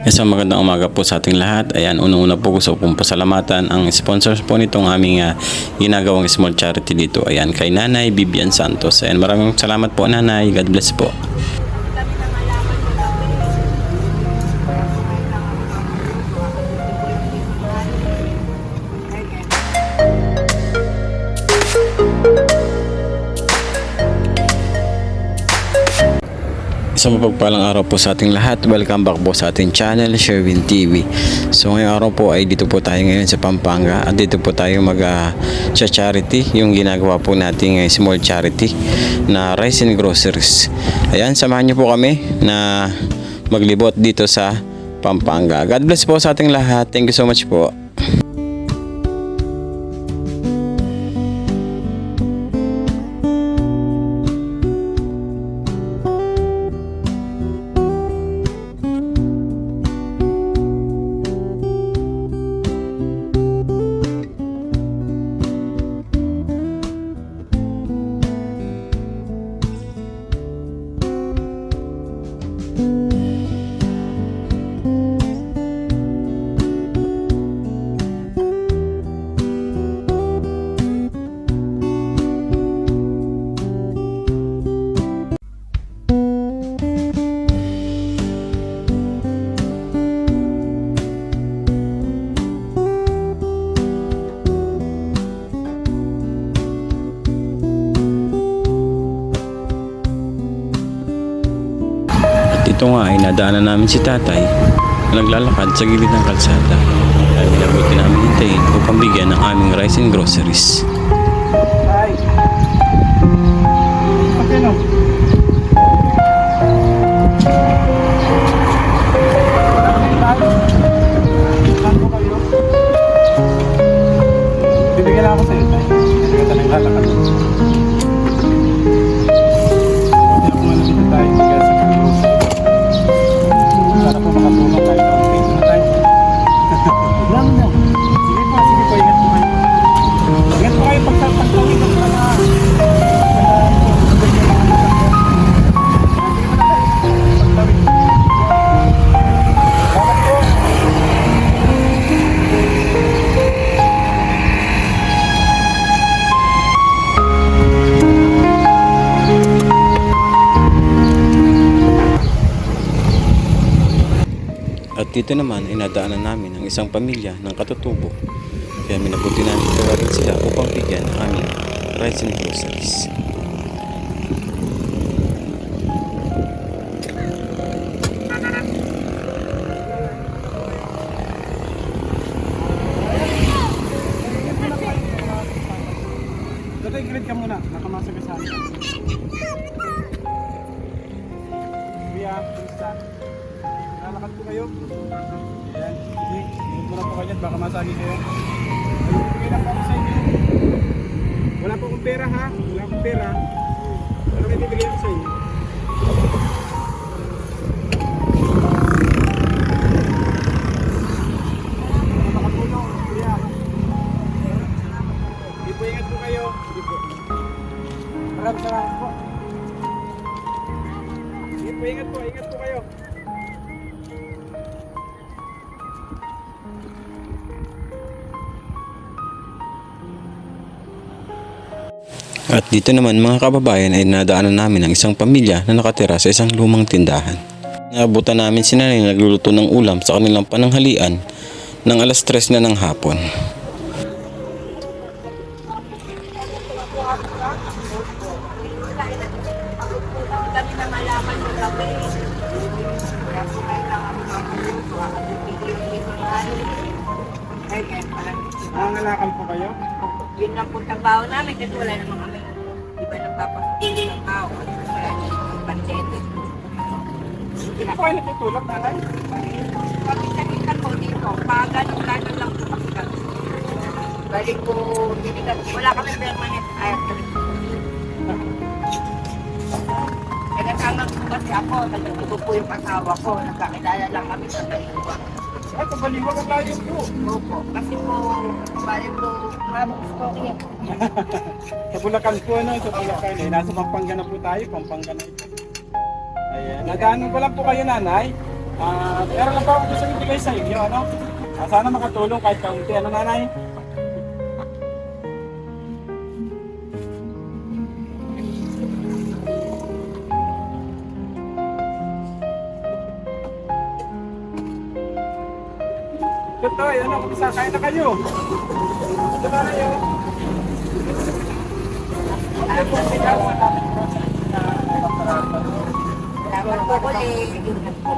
Isang magandang umaga po sa ating lahat. Ayan, unang-una po gusto kong pasalamatan ang sponsors po nitong aming ah, ginagawang small charity dito. Ayan, kay Nanay Bibian Santos. Ayan, maraming salamat po Nanay. God bless po. Isang mapagpalang araw po sa ating lahat. Welcome back po sa ating channel, Sherwin TV. So ngayong araw po ay dito po tayo ngayon sa Pampanga at dito po tayo mag ah, sa charity, yung ginagawa po nating eh, small charity na rice and groceries. Ayan, samahan niyo po kami na maglibot dito sa Pampanga. God bless po sa ating lahat. Thank you so much po. Ito nga ay nadaanan namin si tatay na naglalakad sa gilid ng kalsada. Kaya minabuti namin hintayin upang bigyan ng aming rice and groceries. At dito naman ay nadaanan namin ang isang pamilya ng katutubo. Kaya minabuti namin tawarin sila upang bigyan ng aming rice and groceries. Dito, gilid ka muna. Nakamasagasaan ka. Kuya, Baka masagi kayo. Ayun, lang ako sa. Wala po akong pera ha. Wala akong pera. Pero may bibigay ako sa inyo. Maraming salamat po. At dito naman mga kababayan ay nadaanan namin ang isang pamilya na nakatira sa isang lumang tindahan. Naabutan namin si nanay na nagluluto ng ulam sa kanilang pananghalian ng alas 3 na ng hapon. kami na malaman ng gabi. Kaya po kailangan Ay, kaya pala. Nangangalakal po kayo? Yun lang po trabaho namin kasi wala naman kami. Iba nagpapasukin ng tao. Wala naman pansete. Hindi na po kayo natutulog, nanay? Kami sakitan po dito. Paganong-ganon lang po kasi kami. Balik po, tinigat. Wala kami permanent ayat. Nagkasama po kasi ako. Nagkatubo po yung asawa ko. Nagkakilala lang kami sa dalawa. Ay, kabaliwag ang layo po. Opo, kasi po, bali po, maraming story ako. Sa Bulacan po, ano? Sa Bulacan. Eh. Nasa Pampanga na po tayo. Pampanga na ito. Ayan. Nadaanan ko lang po kayo, nanay. Ah, meron lang po ako gusto ibigay sa inyo, ano? Ah, sana makatulong kahit kaunti. Ano, nanay? Ito, ang isa. Kain na kayo. Ito na kayo. Ano po, sigaw, malapit po sa Salamat po ulit.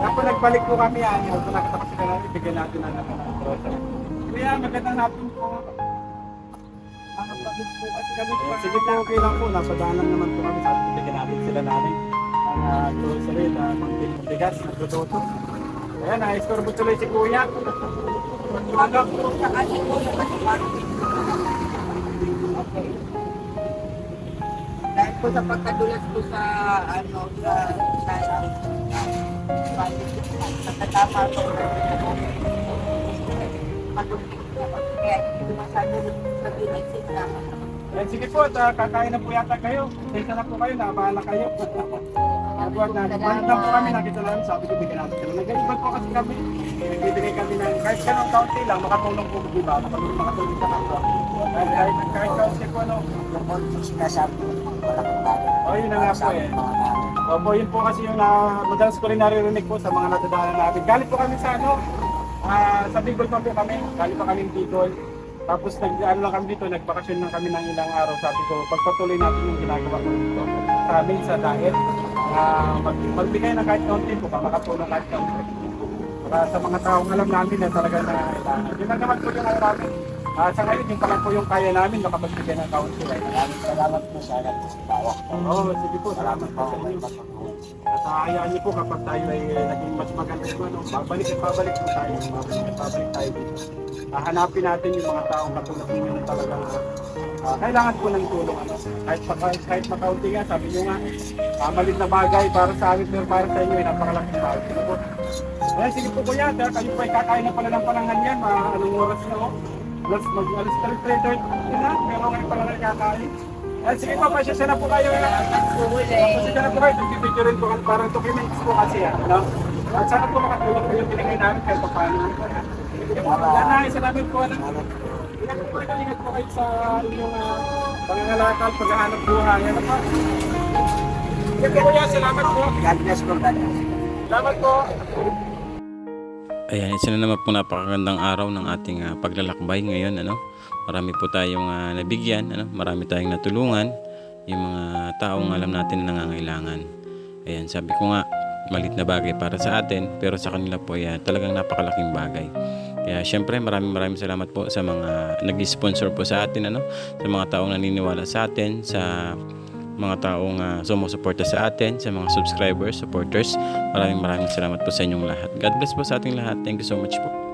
Ako nagbalik po kami yan. Yung kung nakita kasi ka namin, bigyan natin ano, ng trosa. Kuya, magandang hapon po. Ang kapatid po kasi kami po. Sige po, okay lang po. Nasa daan lang naman po kami. Sabi ko, bigyan natin sila namin. Ang uh, grocery na mga bigas, nagluto. Ayan, na-escorbo tuloy si Kuya. Hanggang po sa kasi po yung kasipan. Okay. Dahil po sa pagkadulas po sa ano sa sa sa tatama po. Kaya hindi masyado sa binisit namin. Ayan, sige po, at, ah, kakain na po yata kayo. Thank na po kayo, nabahala kayo. Nagbuhat na, balik lang po kami, nakita lang, sabi ko bigyan natin sila. Nag-iibag po kasi kami, nagbibigay kami ng kahit ganun kaunti lang, makatulong po, di ba? Makatulong, makatulong sa kapwa. Kahit, kahit, kahit kaunti po, ano. O, yun na nga po eh. Opo, yun po kasi yung na, madalas ko rin naririnig po sa mga nadadaanan natin. Galing po kami sa ano, ah, sa Bicol pa po kami. Galing pa kami Bicol. Tapos nag ano lang kami dito, nagbakasyon lang kami ng ilang araw. Sabi ko, pagpatuloy natin yung ginagawa ko dito. Sa amin sa diet, ah, mag, magbigay ng kahit kaunti po, makakatulong kahit kaunti. Para sa mga taong alam namin na talaga na kailangan. Yun lang naman po yung ano namin. Ah, sa ngayon, yung pala po yung kaya namin, makapagbigay ng kaunti. Maraming salamat po sa alam po sa bawak. Oo, sige po, salamat po sa inyo. At ah, hayaan niyo po kapag tayo ay eh, naging mas maganda po, ano, babalik at babalik po tayo. Babalik at babalik tayo dito. Hahanapin natin yung mga taong katulad ninyo talagang kailangan po ng tulong. Ano? Kahit, pa, kahit, kahit makaunti nga, sabi nyo nga, ah, maliit na bagay para sa amin, pero para sa inyo ay napakalaking bagay. Ano po? Ay, sige po kuya, dahil kayo po ay kakain na pala ng panangan yan, mga anong oras na ho? Alas, mag alas 3, 3, 3, na, pero ngayon pala na kakain. Ay, sige po, pasyasya na po kayo. eh. Pasyasya na po kayo, nagbibidyo rin po, parang documents po kasi yan. No? At sana po makatulong yung pinagay namin kahit pa paano. Yan na, salamat po. Ano? Ingat po kayo, sa inyong uh, pangangalakal, paghahanap buhay. Ano po? Sige po kuya, salamat po. God bless po, God bless. Salamat po. Ayan, isa na naman po napakagandang araw ng ating ah, paglalakbay ngayon. Ano? Marami po tayong ah, nabigyan, ano? marami tayong natulungan, yung mga taong alam natin na nangangailangan. Ayan, sabi ko nga, malit na bagay para sa atin, pero sa kanila po yan, talagang napakalaking bagay. Kaya syempre maraming maraming salamat po sa mga nag-sponsor po sa atin, ano? sa mga taong naniniwala sa atin, sa mga taong uh, sumusuporta sa atin, sa mga subscribers, supporters. Maraming maraming salamat po sa inyong lahat. God bless po sa ating lahat. Thank you so much po.